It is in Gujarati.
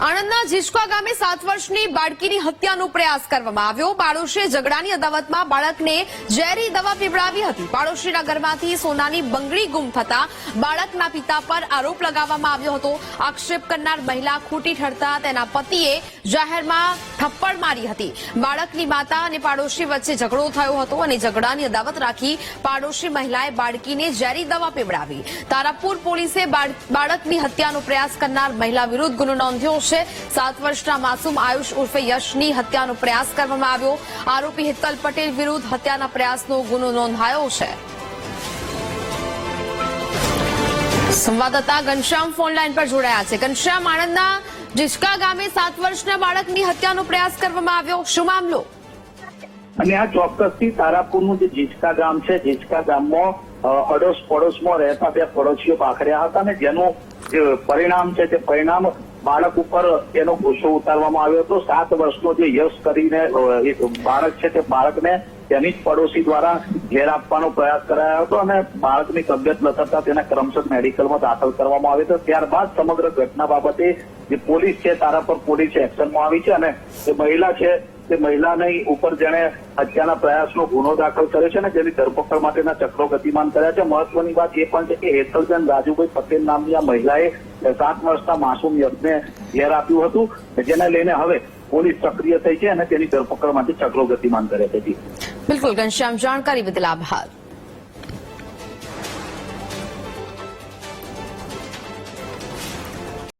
આણંદના જીસકા ગામે સાત વર્ષની બાળકીની હત્યાનો પ્રયાસ કરવામાં આવ્યો. પાડોશીએ ઝઘડાની અદાવતમાં બાળકને ઝેરી દવા પીવડાવી હતી. પાડોશીના ઘરમાંથી સોનાની બંગડી ગુમ થતા બાળકના પિતા પર આરોપ લગાવવામાં આવ્યો હતો. આક્ષેપ કરનાર મહિલા ખોટી ઠરતા તેના પતિએ જાહેરમાં થપ્પડ મારી હતી. બાળકની માતા અને પાડોશી વચ્ચે ઝઘડો થયો હતો અને ઝઘડાની અદાવત રાખી પાડોશી મહિલાએ બાળકીને ઝેરી દવા પીવડાવી. તારાપુર પોલીસે બાળ- બાળકની હત્યાનો પ્રયાસ કરનાર મહિલા વિરુદ્ધ ગુનો નોંધ્યો છે સાત વર્ષના માસૂમ આયુષ ઉર્ફે યશની હત્યાનો પ્રયાસ કરવામાં આવ્યો. આરોપી હિત્તલ પટેલ વિરુદ્ધ હત્યાના પ્રયાસનો ગુનો નોંધાયો છે. સંવાદદાતા ઘનશ્યામ ફોનલાઈન પર જોડાયા છે. ઘનશ્યામ, આણંદના જીસ્કા ગામે સાત વર્ષના બાળકની હત્યાનો પ્રયાસ કરવામાં આવ્યો. શું મામલો? અને આ ચોક્કસથી તારાપુરનું જે જીચકા ગામ છે જીચકા ગામમાં અડોશ પડોશમાં રહેતા બે પડોશીઓ પાખડ્યા હતા અને જેનું પરિણામ છે તે પરિણામ બાળક ઉપર એનો ગુસ્સો ઉતારવામાં આવ્યો હતો. સાત વર્ષનો જે યશ કરીને બાળક છે તે બાળકને તેની જ પડોશી દ્વારા ઘેર આપવાનો પ્રયાસ કરાયો હતો અને બાળકની તબિયત લથડતા તેને ક્રમશઃ મેડિકલમાં દાખલ કરવામાં આવ્યો હતો. ત્યારબાદ સમગ્ર ઘટના બાબતે જે પોલીસ છે, તારા પર પોલીસ એક્શનમાં આવી છે અને જે મહિલા છે તે મહિલાની ઉપર જેણે હત્યાના પ્રયાસનો ગુનો દાખલ કર્યો છે અને જેની ધરપકડ માટેના ચક્રો ગતિમાન કર્યા છે. મહત્વની વાત એ પણ છે કે હેતલબેન રાજુભાઈ પટેલ નામની આ મહિલાએ સાત વર્ષના માસૂમ યજ્ઞને ઘેર આપ્યું હતું જેને લઈને હવે પોલીસ સક્રિય થઈ છે અને તેની ધરપકડ માટે ચક્રો ગતિમાન કર્યા છે. બિલકુલ, ઘનશ્યામ, જાણકારી બદલ આભાર.